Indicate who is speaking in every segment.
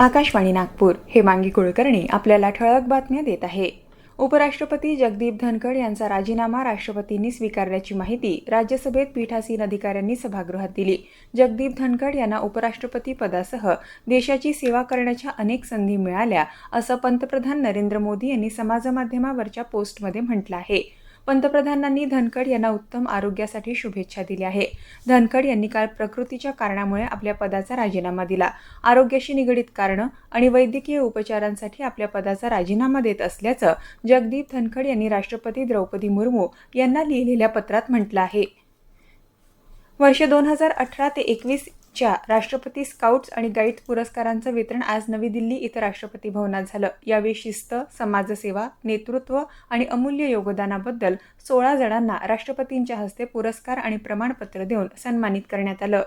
Speaker 1: आकाशवाणी नागपूर. हेमांगी कुलकर्णी आपल्याला ठळक बातम्या देत आहे. उपराष्ट्रपती जगदीप धनखड यांचा राजीनामा राष्ट्रपतींनी स्वीकारल्याची माहिती राज्यसभेत पीठासीन अधिकाऱ्यांनी सभागृहात दिली. जगदीप धनखड यांना उपराष्ट्रपती पदासह देशाची सेवा करण्याच्या अनेक संधी मिळाल्या असं पंतप्रधान नरेंद्र मोदी यांनी समाजमाध्यमावरच्या पोस्टमध्ये म्हटलं आहे. पंतप्रधानांनी धनखड यांना उत्तम आरोग्यासाठी शुभेच्छा दिल्या आहे धनखड यांनी काल प्रकृतीच्या कारणामुळे आपल्या पदाचा राजीनामा दिला. आरोग्याशी निगडीत कारणं आणि वैद्यकीय उपचारांसाठी आपल्या पदाचा राजीनामा देत असल्याचं जगदीप धनखड यांनी राष्ट्रपती द्रौपदी मुर्मू यांना लिहिलेल्या पत्रात म्हटलं आहे. वर्ष दोन हजार अठरा ते एकवीसच्या राष्ट्रपती स्काउट्स आणि गाईड्स पुरस्कारांचं वितरण आज नवी दिल्ली इथं राष्ट्रपती भवनात झालं. यावेळी शिस्त समाजसेवा नेतृत्व आणि अमूल्य योगदानाबद्दल सोळा जणांना राष्ट्रपतींच्या हस्ते पुरस्कार आणि प्रमाणपत्र देऊन सन्मानित करण्यात आलं.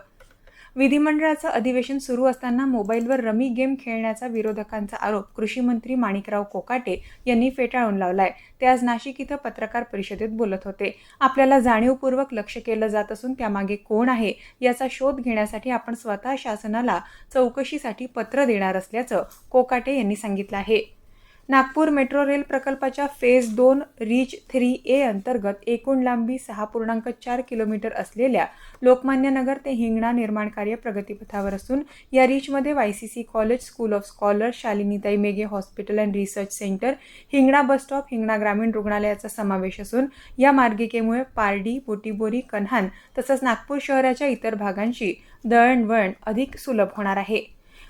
Speaker 1: विधिमंडळाचं अधिवेशन सुरू असताना मोबाईलवर रमी गेम खेळण्याचा विरोधकांचा आरोप कृषी मंत्री माणिकराव कोकाटे यांनी फेटाळून लावलाय. ते आज नाशिक इथं पत्रकार परिषदेत बोलत होते. आपल्याला जाणीवपूर्वक लक्ष केलं जात असून त्यामागे कोण आहे याचा शोध घेण्यासाठी आपण स्वतः शासनाला चौकशीसाठी पत्र देणार असल्याचं कोकाटे यांनी सांगितलं आहे. नागपूर मेट्रो रेल प्रकल्पाच्या फेज दोन रीच थ्री ए अंतर्गत एकूण लांबी सहा पूर्णांक चार किलोमीटर असलेल्या लोकमान्य नगर ते हिंगणा निर्माण कार्य प्रगतीपथावर असून या रीचमध्ये Y C C college school of scholar Shalinitai Meghe hospital and research centre Hingna bus stop Hingna ग्रामीण रुग्णालयाचा समावेश असून या मार्गिकेमुळे पारडी बोटीबोरी कन्हान तसंच नागपूर शहराच्या इतर भागांशी दळणवळण अधिक सुलभ होणार आहे.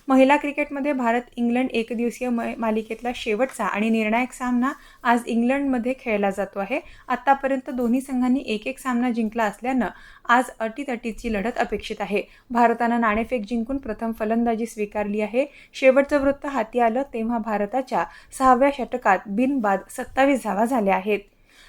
Speaker 1: महिला क्रिकेटमध्ये भारत इंग्लंड एकदिवसीय म मालिकेतला शेवटचा आणि निर्णायक सामना आज इंग्लंडमध्ये खेळला जातो आहे. आत्तापर्यंत दोन्ही संघांनी एक एक सामना जिंकला असल्यानं आज अटीतटीची लढत अपेक्षित आहे. भारतानं नाणेफेक जिंकून प्रथम फलंदाजी स्वीकारली आहे. शेवटचं वृत्त हाती आलं तेव्हा भारताच्या सहाव्या षटकात बिनबाद सत्तावीस धावा झाल्या आहेत.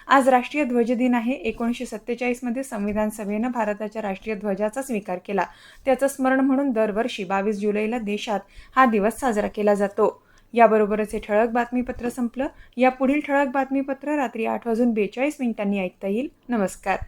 Speaker 1: आज राष्ट्रीय ध्वज दिन आहे. एकोणीसशे सत्तेचाळीसमध्ये संविधान सभेनं भारताच्या राष्ट्रीय ध्वजाचा स्वीकार केला. त्याचं स्मरण म्हणून दरवर्षी बावीस जुलैला देशात हा दिवस साजरा केला जातो. याबरोबरच हे ठळक बातमीपत्र संपलं. या पुढील ठळक बातमीपत्र रात्री आठ वाजून बेचाळीस मिनिटांनी ऐकता येईल. नमस्कार.